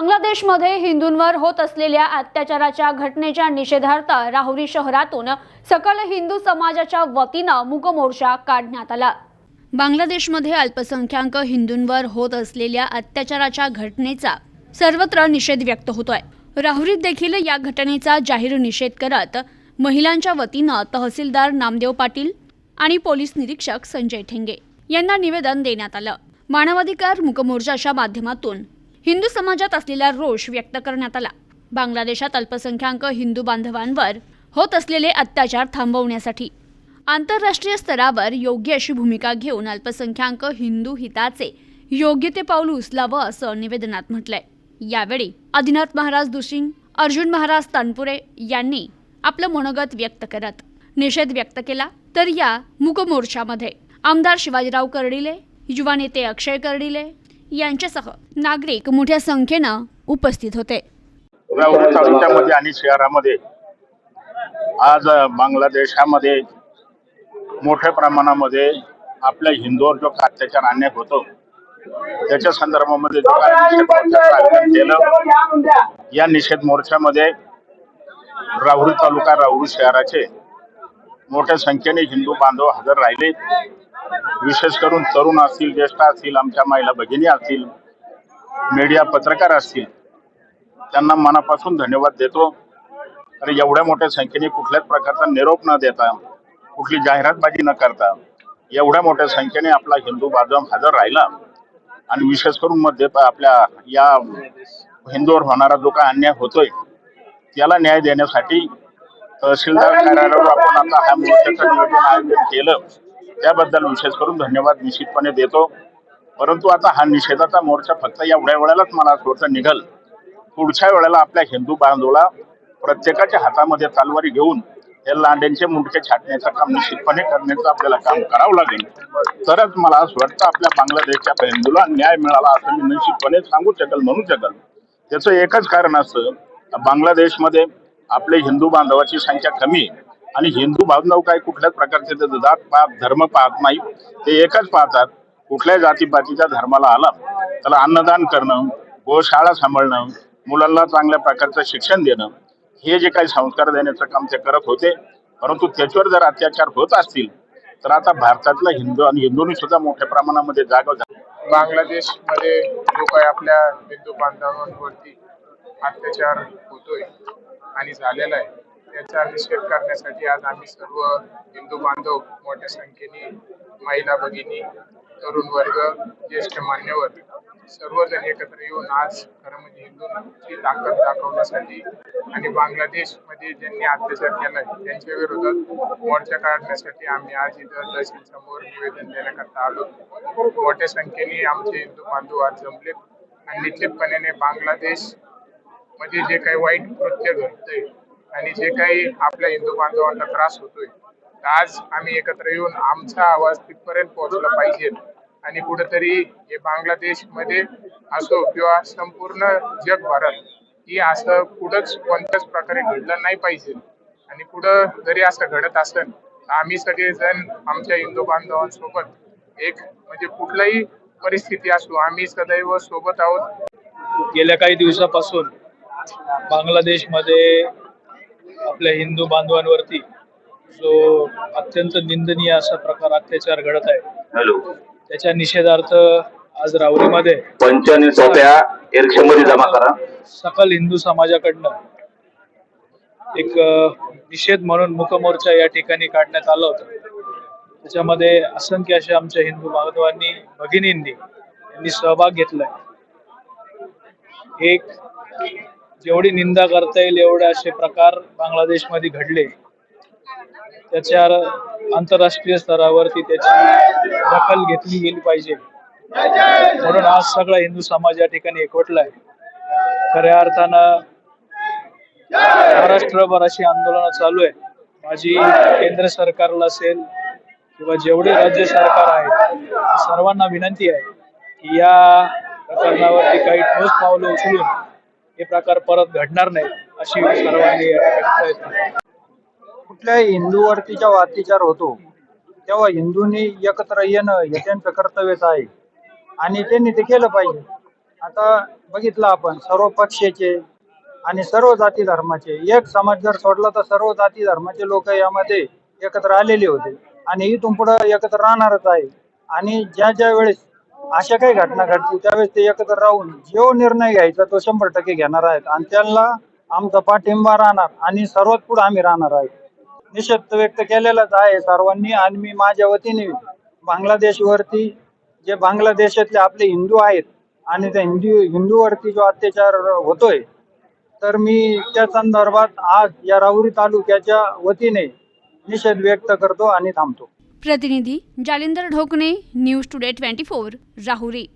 बांगलादेशमध्ये हिंदूंवर होत असलेल्या अत्याचाराच्या घटनेच्या निषेधार्थ राहुरी शहरातून सकल हिंदू समाजाच्या वतीनं मुकमोर्चा काढण्यात आला. बांगलादेशमध्ये अल्पसंख्याक हिंदूंवर होत असलेल्या अत्याचाराच्या घटनेचा सर्वत्र निषेध व्यक्त होतोय. राहुरीत देखील या घटनेचा जाहीर निषेध करत महिलांच्या वतीनं तहसीलदार नामदेव पाटील आणि पोलीस निरीक्षक संजय ठेंगे यांना निवेदन देण्यात आलं. मानवाधिकार मुकमोर्चाच्या माध्यमातून हिंदू समाजात असलेला रोष व्यक्त करण्यात आला. बांगलादेशात अल्पसंख्याक हिंदू बांधवांवर होत असलेले अत्याचार थांबवण्यासाठी आंतरराष्ट्रीय स्तरावर योग्य अशी भूमिका घेऊन अल्पसंख्याक हिंदू हिताचे योग्य ते पाऊल उचलावं असं निवेदनात म्हटलंय. यावेळी आदिनाथ महाराज दुसिंग अर्जुन महाराज तानपुरे यांनी आपलं मनोगत व्यक्त करत निषेध व्यक्त केला. तर या मुकमोर्चामध्ये आमदार शिवाजीराव कर्डिले युवा नेते अक्षय कर्डिले यांच्यासह नागरिक मोठ्या संख्येनं उपस्थित होते. तालुक्यामध्ये आणि शहरामध्ये आज बांगलादेशामध्ये मोठ्या प्रमाणामध्ये आपल्या हिंदूवर जो अत्याचार आणण्यात होतो त्याच्या संदर्भामध्ये जो आयोजन केलं या निषेध मोर्चामध्ये राहुरी तालुका राहुरी शहराचे मोठ्या संख्येने हिंदू बांधव हजर राहिले. विशेष करून तरुण असतील ज्येष्ठ असतील आमच्या महिला भगिनी असतील मीडिया पत्रकार असतील त्यांना मनापासून धन्यवाद देतो. अरे एवढ्या मोठ्या संख्येने कुठल्याच प्रकारचा निरोप न देता कुठली जाहिरातबाजी न करता एवढ्या मोठ्या संख्येने आपला हिंदू बांधव हजर राहिला. आणि विशेष करून मध्ये आपल्या या हिंदूवर होणारा जो काय अन्याय होतोय त्याला न्याय देण्यासाठी तहसीलदार कार्यालयावर आपण आता हा मोर्चाचं नियोजन आयोजन केलं. त्याबद्दल विशेष करून धन्यवाद निश्चितपणे देतो. परंतु आता हा निषेधाचा मोर्चा फक्त एवढ्या वेळेलाच मला थोडंसं निघल. पुढच्या वेळेला आपल्या हिंदू बांधवाला प्रत्येकाच्या हातामध्ये तलवारी घेऊन या लांड्यांचे मुंडके छाटण्याचं काम निश्चितपणे करण्याचं आपल्याला काम करावं लागेल. तरच मला असं वाटतं आपल्या बांगलादेशच्या हिंदूला न्याय मिळाला असं मी निश्चितपणे सांगू शकेल म्हणू शकेल. त्याचं एकच कारण असतं बांगलादेशमध्ये आपले हिंदू बांधवाची संख्या कमी आहे. आणि हिंदू बांधव काही कुठल्याच प्रकारचे जात पात धर्म पाहत नाही. ते एकच पाहतात कुठल्याही जातीपातीच्या धर्माला आला त्याला अन्नदान करणं गोशाळा सांभाळणं मुलांना चांगल्या प्रकारचं शिक्षण देणं हे जे काही संस्कार देण्याचं काम ते करत होते. परंतु त्याच्यावर जर अत्याचार होत असतील तर आता भारतातला हिंदू आणि हिंदूंनी सुद्धा मोठ्या प्रमाणामध्ये जागा झाली बांगलादेशमध्ये जो काही आपल्या हिंदू बांधवांवरती अत्याचार होतोय आणि झालेला आहे त्याचा निषेध करण्यासाठी आज आम्ही सर्व हिंदू बांधव मोठ्या संख्येने महिला भगिनी तरुण वर्ग ज्येष्ठ मान्यवर सर्वजण एकत्र येऊन आज खरं म्हणजे हिंदूंची ताकद दाखवण्यासाठी आणि बांगलादेशमध्ये ज्यांनी अत्याचार केला त्यांच्या विरोधात मोर्चा काढण्यासाठी आम्ही आज इथं तहसील समोर निवेदन देण्याकरता आलो. मोठ्या संख्येने आमचे हिंदू बांधव आज जमलेत. आणि निश्चितपणे बांगलादेशमध्ये जे काही वाईट कृत्य घडतंय आणि जे काही आपल्या हिंदू बांधवांना त्रास होतोय आज आम्ही एकत्र येऊन आमचा आवाज तिथपर्यंत पोहोचला पाहिजे. आणि कुठेतरी हे बांगलादेशमध्ये असो किंवा संपूर्ण जगभरात की असं कुठंच कोणत्याच प्रकारे घडलं नाही पाहिजे. आणि पुढं जरी असं घडत असेल तर आम्ही सगळेजण आमच्या हिंदू बांधवांसोबत एक म्हणजे कुठलाही परिस्थिती असो आम्ही सदैव सोबत आहोत. गेल्या काही दिवसापासून बांगलादेशमध्ये आपल्या हिंदू बांधवांवरती. जो अत्यंत निंदनीय असा प्रकार अत्याचार घडत आहे. हॅलो. त्याच्या निषेधार्थ आज राहुरीमध्ये पंच्याण्णव सोप्या एरक्षे मध्ये जमा करा. सकल हिंदू समाजाकडनं एक अ, निषेध म्हणून मुकमोर्चा या ठिकाणी काढण्यात आला होता. त्याच्यामध्ये असंख्य अशा आमच्या हिंदू बांधवांनी भगिनींनी यांनी सहभाग घेतलाय. एक जेवढी निंदा करता येईल एवढे असे प्रकार बांगलादेशमध्ये घडले. त्याच्या आंतरराष्ट्रीय स्तरावरती त्याची दखल घेतली गेली पाहिजे. म्हणून आज सगळा हिंदू समाज या ठिकाणी एकवटलाय खऱ्या अर्थानं महाराष्ट्रभर अशी आंदोलनं चालू आहे माझी केंद्र सरकारला असेल किंवा जेवढे राज्य सरकार आहेत सर्वांना विनंती आहे की या प्रकरणावरती काही ठोस पावलं उचलून हे प्रकार परत घडणार नाही अशी सर्वांनी कुठल्याही हिंदूवरती जेव्हा अत्याचार होतो तेव्हा हिंदूंनी एकत्र येणं हे त्यांचं कर्तव्यच आहे. आणि त्यांनी ते केलं पाहिजे. आता बघितलं आपण सर्व पक्षाचे आणि सर्व जाती धर्माचे एक समाज जर सोडला तर सर्व जाती धर्माचे लोक यामध्ये एकत्र आलेले होते. आणि इथून पुढे एकत्र राहणारच आहे. आणि ज्या ज्या वेळेस अशा काही घटना घडतील त्यावेळेस ते एकत्र राहून जो निर्णय घ्यायचा तो शंभर टक्के घेणार आहेत. आणि त्यांना आमचा पाठिंबा राहणार आणि सर्वात पुढे आम्ही राहणार आहे निषेध व्यक्त केलेलाच आहे सर्वांनी आणि मी माझ्या वतीने बांगलादेशवरती जे बांगलादेशातले आपले हिंदू आहेत आणि त्या हिंदू हिंदूवरती जो अत्याचार होतोय तर मी त्या संदर्भात आज या राहुरी तालुक्याच्या वतीने निषेध व्यक्त करतो आणि थांबतो. प्रतिनिधि Jalindar Dhokne news today twenty four Rahuri